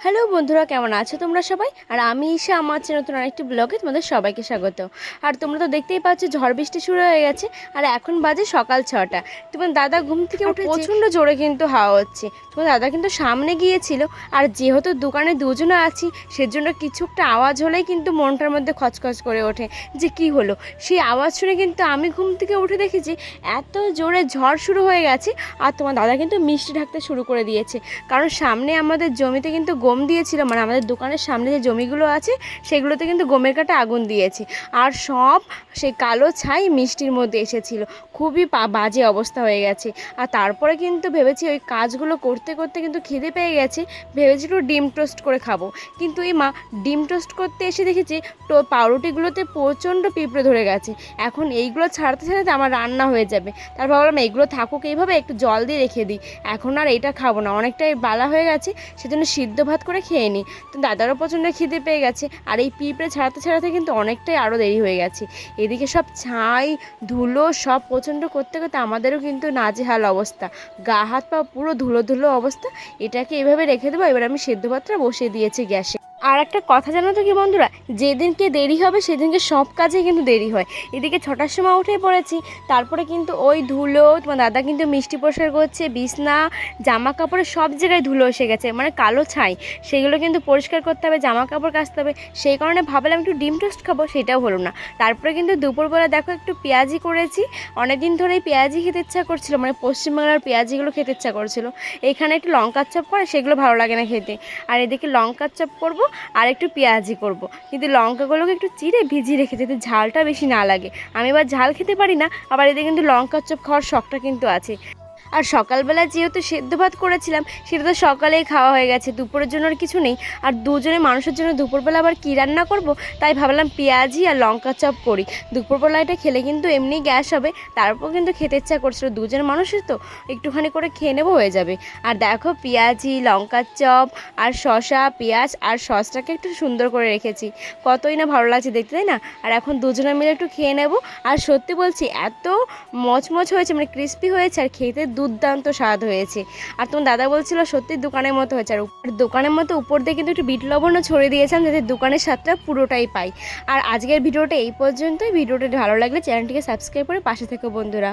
Hello বন্ধুরা কেমন আছো তোমরা সবাই? আর আমি ঈশা আমার হচ্ছে নতুন আরেকটি ব্লগে তোমাদের সবাইকে স্বাগত। আর তোমরা তো দেখতেই পাচ্ছ ঝড় বৃষ্টি শুরু হয়ে গেছে আর এখন বাজে সকাল ছটা। তোমার দাদা ঘুম থেকে উঠে প্রচণ্ড জোরে কিন্তু হাওয়া হচ্ছে। তোমার দাদা কিন্তু সামনে গিয়েছিল আর যেহেতু দোকানে দুজনে আছি সেজন্য কিছু একটা আওয়াজ হলেই কিন্তু মনটার মধ্যে খচখচ করে ওঠে। যে কি হলো? সেই আওয়াজ শুনে কিন্তু আমি ঘুম থেকে উঠে দেখেছি এত জোরে ঝড় শুরু হয়ে গেছে আর তোমার দাদা কিন্তু মিষ্টি ঢাকতে শুরু করে দিয়েছে। কারণ সামনে আমাদের জমিতে কিন্তু গম দিয়েছিল মানে আমাদের দোকানের সামনে যে জমিগুলো আছে, সেগুলোতে কিন্তু গমের কাটা আগুন দিয়েছে। আর সব সেই কালো ছাই মিষ্টির মধ্যে এসেছিল। খুবই বাজে অবস্থা হয়ে গেছে। আর তারপরে কিন্তু ভেবেছি ওই কাজগুলো করতে করতে কিন্তু খিদে পেয়ে গেছে। ভেবেছি একটু ডিম টোস্ট করে খাব। কিন্তু এই মা, ডিম টোস্ট করতে এসে দেখেছি তো পাউরুটিগুলোতে প্রচণ্ড পিঁপড়ে ধরে গেছে। এখন এইগুলো ছাড়তে, ছাড়াতে আমার রান্না হয়ে যাবে। তারপর ভাবলাম এইগুলো থাকুক, এইভাবে একটু জল দিয়ে রেখে দিই। এখন আর এটা খাব না। অনেকটাই বালা হয়ে গেছে, সেজন্য সিদ্ধ ভাত করে খেয়ে নিই তো দাদারও প্রচণ্ড খিদে পেয়ে গেছে। আর এই পিঁপড়ে ছাড়াতে ছাড়াতে কিন্তু অনেকটাই আরও দেরি হয়ে গেছে। এদিকে সব ছাই, ধুলো সব প্রচণ্ড করতে করতে আমাদেরও কিন্তু নাজেহাল অবস্থা। গা, হাত, পা পুরো ধুলো ধুলো অবস্থা। এটাকে এভাবে রেখে দেবো, এবার আমি সেদ্ধ ভাতটা বসিয়ে দিয়েছি গ্যাসে। আর একটা কথা জানো তো কি বন্ধুরা? যেদিনকে দেরি হবে, সেদিনকে সব কাজে কিন্তু দেরি হয়। এদিকে ছটার সময় উঠে পড়েছি, তারপরে কিন্তু ওই ধুলো, তোমার দাদা কিন্তু মিষ্টি পরিষ্কার করছে, বিছনা জামা কাপড়ে সব জায়গায় ধুলো এসে গেছে মানে কালো ছাই। সেগুলো কিন্তু পরিষ্কার করতে হবে জামা কাপড় কাচতে হবে। সেই কারণে ভাবলাম একটু ডিম টোস্ট খাব, সেটাও হলো না। তারপরে কিন্তু দুপুরবেলা দেখো একটু পেঁয়াজি করেছি। অনেকদিন ধরেই পেঁয়াজি খেতে ইচ্ছা করছিল মানে পশ্চিমবাংলার পেঁয়াজিগুলো খেতে ইচ্ছা করছিল। এখানে একটু লঙ্কার চপ করে, সেগুলো ভালো লাগে না খেতে। আর এদিকে লঙ্কার চপ করব আর একটু পেঁয়াজি করব। কিন্তু লঙ্কাগুলোকে একটু চিড়ে ভিজিয়ে রেখে যাতে ঝালটা বেশি না লাগে আমি এবার ঝাল খেতে পারি না, আবার এদিকে কিন্তু লঙ্কার চপ খাওয়ার শখটা কিন্তু আছে আর সকালবেলা যেহেতু সেদ্ধ ভাত করেছিলাম, সেটা তো সকালেই খাওয়া হয়ে গেছে, দুপুরের জন্য আর কিছু নেই। আর দুজনে মানুষের জন্য দুপুরবেলা আবার কী রান্না করব? তাই ভাবলাম পেঁয়াজি আর লঙ্কা চপ করি। দুপুরবেলা এটা খেলে কিন্তু এমনি গ্যাস হবে তারপর কিন্তু খেতে ইচ্ছা করছিল। দুজন মানুষের তো একটুখানি করে খেয়ে নেব হয়ে যাবে। আর দেখো পেঁয়াজি লঙ্কার চপ আর শসা, পেঁয়াজ আর সসটাকে একটু সুন্দর করে রেখেছি। কতই না ভালো লাগছে দেখতে, তাই না? আর এখন দুজনে মিলে একটু খেয়ে নেব। আর সত্যি বলছি, এত মচমচ হয়েছে মানে ক্রিস্পি হয়েছে, আর খেতে দুর্দান্ত স্বাদ হয়েছে। আর তোমার দাদা বলছিল সত্যি দোকানের মতো হয়েছে। আর দোকানের মতো উপর দিয়ে কিন্তু একটু বিট লবণও ছড়িয়ে দিয়েছিলাম যাতে দোকানের স্বাদটা পুরোটাই পাই। আর আজকের ভিডিওটা এই পর্যন্তই। ভিডিওটা ভালো লাগলে চ্যানেলটিকে সাবস্ক্রাইব করে পাশে থেকো বন্ধুরা।